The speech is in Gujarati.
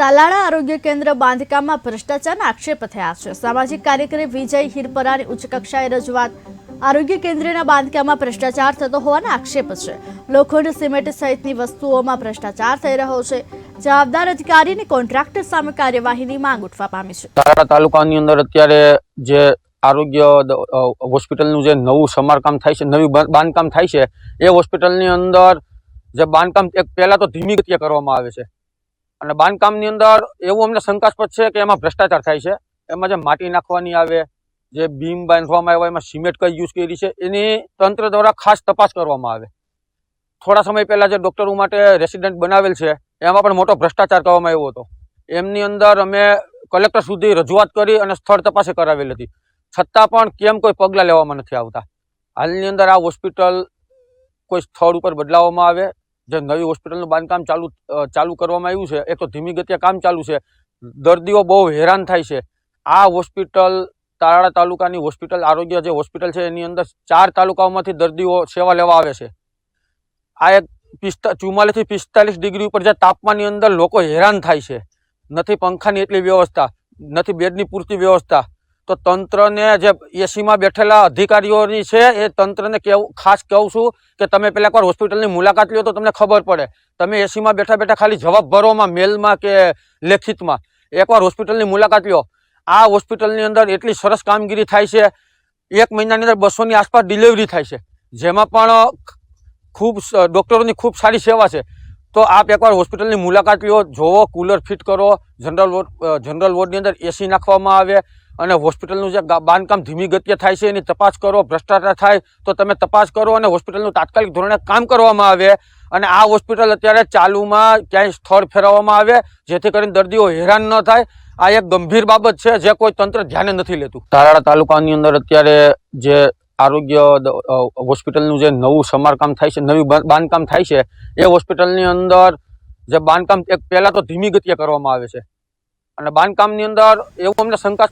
તાલાળા આરોગ્ય કેન્દ્ર બાંધકામમાં ભ્રષ્ટાચારના આક્ષેપ થયા છે. સામાજિક કાર્યકરી વિજય હિરપરાની ઉચ્ચ કક્ષાએ રજૂઆત. આરોગ્ય કેન્દ્રના બાંધકામમાં ભ્રષ્ટાચાર થતો હોવાના આક્ષેપ છે. લોખંડ, સિમેન્ટ સહિતની વસ્તુઓમાં ભ્રષ્ટાચાર થઈ રહ્યો છે. જવાબદાર અધિકારીની કોન્ટ્રાક્ટર સામે કાર્યવાહીની માંગ ઉઠવા પામી છે. તાલાળા તાલુકાની અંદર અત્યારે જે આરોગ્ય હોસ્પિટલનું જે નવું સમારકામ થાય છે, નવી બાંધકામ થાય છે, એ હોસ્પિટલની અંદર જે બાંધકામ, એક પહેલાં તો ધીમી ગતિએ કરવામાં આવે છે. અને બાંધકામની અંદર એવું અમને શંકાસ્પદ છે કે એમાં ભ્રષ્ટાચાર થાય છે. એમાં જે માટી નાખવાની આવે, જે બીમ બાંધવામાં આવે, એમાં સિમેન્ટ કઈ યુઝ કરી છે, એની તંત્ર દ્વારા ખાસ તપાસ કરવામાં આવે. થોડા સમય પહેલાં જે ડૉક્ટરો માટે રેસિડેન્ટ બનાવેલ છે, એમાં પણ મોટો ભ્રષ્ટાચાર કરવામાં આવ્યો હતો. એમની અંદર અમે કલેક્ટર સુધી રજૂઆત કરી અને સ્થળ તપાસે કરાવેલી હતી. છતાં પણ કેમ કોઈ પગલાં લેવામાં નથી આવતા. હાલની અંદર આ હોસ્પિટલ કોઈ સ્થળ ઉપર બદલાવવામાં આવે જે નવી હોસ્પિટલનું બાંધકામ ચાલુ ચાલુ કરવામાં આવ્યું છે, એ તો ધીમી ગતિએ કામ ચાલુ છે. દર્દીઓ બહુ હેરાન થાય છે. આ હોસ્પિટલ, તારાડા તાલુકાની હોસ્પિટલ, આરોગ્ય જે હોસ્પિટલ છે, એની અંદર ચાર તાલુકાઓમાંથી દર્દીઓ સેવા લેવા આવે છે. આ એક પિસ્તા ચુમ્માલીસથી પિસ્તાલીસ ડિગ્રી ઉપર જે તાપમાનની અંદર લોકો હેરાન થાય છે. નથી પંખાની એટલી વ્યવસ્થા, નથી બેડની પૂરતી વ્યવસ્થા તો તંત્રને જે એસીમાં બેઠેલા અધિકારીઓની છે, એ તંત્રને કેવું, ખાસ કહું છું કે તમે પહેલાં એકવાર હોસ્પિટલની મુલાકાત લ્યો તો તમને ખબર પડે. તમે એસીમાં બેઠા બેઠા ખાલી જવાબ ભરોમાં, મેલમાં કે લેખિતમાં. એકવાર હોસ્પિટલની મુલાકાત લ્યો. આ હોસ્પિટલની અંદર એટલી સરસ કામગીરી થાય છે. એક મહિનાની અંદર બસોની આસપાસ ડિલિવરી થાય છે. જેમાં પણ ખૂબ ડૉક્ટરોની ખૂબ સારી સેવા છે. તો આપ એકવાર હોસ્પિટલની મુલાકાત લ્યો જોવો કુલર ફિટ કરો, જનરલ વોર્ડ જનરલ વોર્ડની અંદર એસી નાખવામાં આવે અને હોસ્પિટલનું જે બાંધકામ ધીમી ગતિએ થાય છે, એની તપાસ કરો, ભ્રષ્ટાચાર થાય, તો તમે તપાસ કરો અને હોસ્પિટલનું તાત્કાલિક ધોરણે કામ કરવામાં આવે. અને આ હોસ્પિટલ અત્યારે ચાલુમાં ક્યાંય સ્થળ ફેરવવામાં આવે, જેથી કરીને દર્દીઓ હેરાન ન થાય. આ એક ગંભીર બાબત છે, જે કોઈ તંત્ર ધ્યાને નથી લેતું. તારાડા તાલુકાની અંદર અત્યારે જે આરોગ્ય હોસ્પિટલનું જે નવું સમારકામ થાય છે, નવી બાંધકામ થાય છે, એ હોસ્પિટલની અંદર જે બાંધકામ એક પહેલાં તો ધીમી ગતિએ કરવામાં આવે છે. અને બાંધકામની અંદર એવું અમને શંકા